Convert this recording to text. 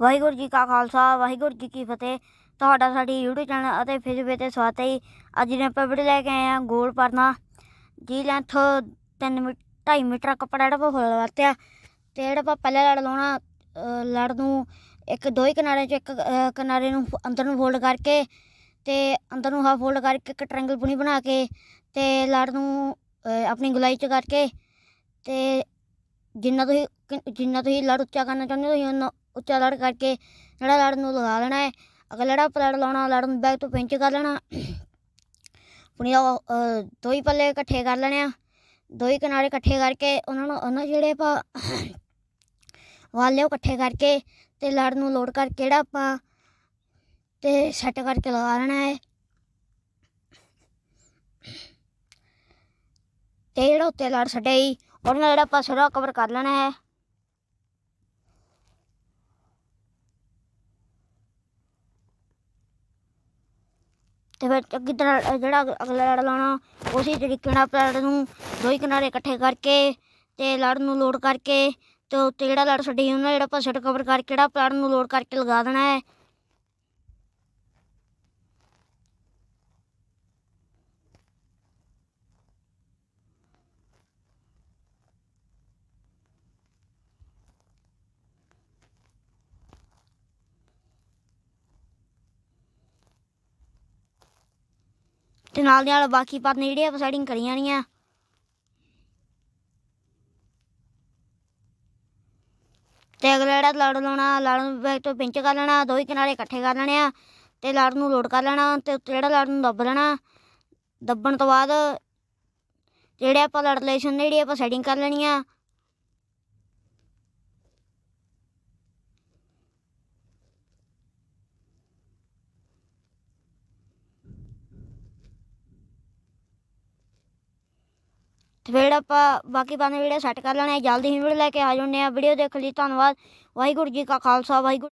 ਵਾਹਿਗੁਰੂ ਜੀ ਕਾ ਖਾਲਸਾ, ਵਾਹਿਗੁਰੂ ਜੀ ਕੀ ਫਤਿਹ। ਤੁਹਾਡਾ ਸਾਡੀ YouTube ਚੈਨਲ ਅਤੇ ਫੇਸਬੁੱਕ ਤੇ ਸਵਾਗਤ ਹੈ ਅੱਜ ਨੇ ਆਪਾਂ ਵੀਡੀਓ ਲੈ ਕੇ ਆਏ ਹਾਂ, ਗੋਲ ਪਰਨਾ। ਜੀ ਲੈਂਥ 3 ਮੀ 2.5 ਮੀਟਰ ਕੱਪੜਾ ਜਿਹੜਾ ਆਪਾਂ ਫੁੱਲ ਵਰਤਿਆ। ਤੇ ਜਿਹੜਾ ਆਪਾਂ ਪਹਿਲਾਂ ਲੜ ਲਾਉਣਾ ਲੜ ਨੂੰ ਇੱਕ ਦੋ ਹੀ ਕਿਨਾਰੇ ਚ ਇੱਕ ਕਿਨਾਰੇ ਨੂੰ ਅੰਦਰ ਨੂੰ ਫੋਲਡ ਕਰਕੇ ਤੇ ਅੰਦਰ ਨੂੰ ਹਾਫ ਫੋਲਡ ਕਰਕੇ ਇੱਕ ਟ੍ਰਾਇੰਗਲ ਬੁਣੀ ਬਣਾ ਕੇ ਤੇ ਲੜ ਨੂੰ ਆਪਣੀ ਗੁਲਾਈ ਚ ਕਰਕੇ ਤੇ ਜਿੰਨਾ ਤੁਸੀਂ ਕਿ- ਜਿੰਨਾ ਤੁਸੀਂ ਲੜ ਉੱਚਾ ਕਰਨਾ ਚਾਹੁੰਦੇ ਹੋ, ਤੁਸੀਂ ਉਹਨਾਂ ਉੱਚਾ ਲੜ ਕਰਕੇ ਜਿਹੜਾ ਲੜ ਨੂੰ ਲਗਾ ਲੈਣਾ ਹੈ। ਅਗਰ ਲੜਾ ਪਲੜ ਲਾਉਣਾ, ਲੜ ਨੂੰ ਬੈਕ ਤੋਂ ਪਿੰਚ ਕਰ ਲੈਣਾ, ਪੁਣੀ ਦੋ ਹੀ ਪੱਲੇ ਇਕੱਠੇ ਕਰ ਲੈਣੇ ਆ। ਦੋ ਹੀ ਕਿਨਾਰੇ ਇਕੱਠੇ ਕਰਕੇ ਉਹਨਾਂ ਨੂੰ, ਉਹਨਾਂ ਜਿਹੜੇ ਆਪਾਂ ਵਾਲੇ ਉਹ ਇਕੱਠੇ ਕਰਕੇ ਤੇ ਲੜ ਨੂੰ ਲੋਡ ਕਰਕੇ ਜਿਹੜਾ ਆਪਾਂ ਤੇ ਸੈੱਟ ਕਰਕੇ ਲਗਾ ਲੈਣਾ ਹੈ। ਤੇ ਜਿਹੜਾ ਉੱਤੇ ਲੜ ਛੱਡਿਆ ਜੀ ਜਿਹੜਾ ਆਪਾਂ ਸਾਰਾ ਕਵਰ ਕਰ ਲੈਣਾ ਹੈ। ਤੇ ਫਿਰ ਚੰਗੀ ਤਰ੍ਹਾਂ ਜਿਹੜਾ ਅਗਲਾ ਲੜ ਲਾਉਣਾ, ਉਸੇ ਤਰੀਕੇ ਨਾਲ ਆਪਾਂ ਨੂੰ ਦੋ ਹੀ ਕਿਨਾਰੇ ਇਕੱਠੇ ਕਰਕੇ ਤੇ ਲੜ ਨੂੰ ਲੋਡ ਕਰਕੇ ਤੇ ਉੱਤੇ ਜਿਹੜਾ ਲੜ ਛੱਡੀ ਉਹਨਾਂ ਜਿਹੜਾ ਆਪਾਂ ਸੈੱਟ ਕਵਰ ਕਰਕੇ ਜਿਹੜਾ ਆਪਾਂ ਨੂੰ ਲੋਡ ਕਰਕੇ ਲਗਾ ਦੇਣਾ ਹੈ। ਤੇ ਨਾਲ ਦੀ ਨਾਲ ਬਾਕੀ ਪਾਰਟਾਂ ਜਿਹੜੇ ਆਪਾਂ ਸੈਟਿੰਗ ਕਰੀ ਜਾਣੀ ਆ ਤੇ ਅਗਲਾ ਜਿਹੜਾ ਲੜ ਲਾਉਣਾ, ਲੜ ਨੂੰ ਬੈਕ ਤੋਂ ਪਿੰਚ ਕਰ ਲੈਣਾ ਦੋ ਹੀ ਕਿਨਾਰੇ ਇਕੱਠੇ ਕਰ ਲੈਣੇ ਆ ਤੇ ਲੜ ਨੂੰ ਲੋਡ ਕਰ ਲੈਣਾ ਤੇ ਉੱਤੇ ਜਿਹੜਾ ਲੜ ਨੂੰ ਦੱਬ ਲੈਣਾ। ਦੱਬਣ ਤੋਂ ਬਾਅਦ ਜਿਹੜੇ ਆਪਾਂ ਲੜ ਰਿਲੇਸ਼ਨ ਜਿਹੜੀ ਆਪਾਂ ਸੈਟਿੰਗ ਕਰ ਲੈਣੀ ਆ ਤੇ ਫਿਰ ਆਪਾਂ ਬਾਕੀ ਪੰਜ ਵੀਡੀਓ ਸੈੱਟ ਕਰ ਲੈਣੇ ਆ। ਜਲਦੀ ਹੀ ਵੀਡੀਓ ਲੈ ਕੇ ਆ ਜਾਂਦੇ ਆ ਵੀਡੀਓ ਦੇਖਣ ਲਈ, ਧੰਨਵਾਦ ਵਾਹਿਗੁਰੂ ਜੀ ਕਾ ਖਾਲਸਾ, ਵਾਹਿਗੁਰੂ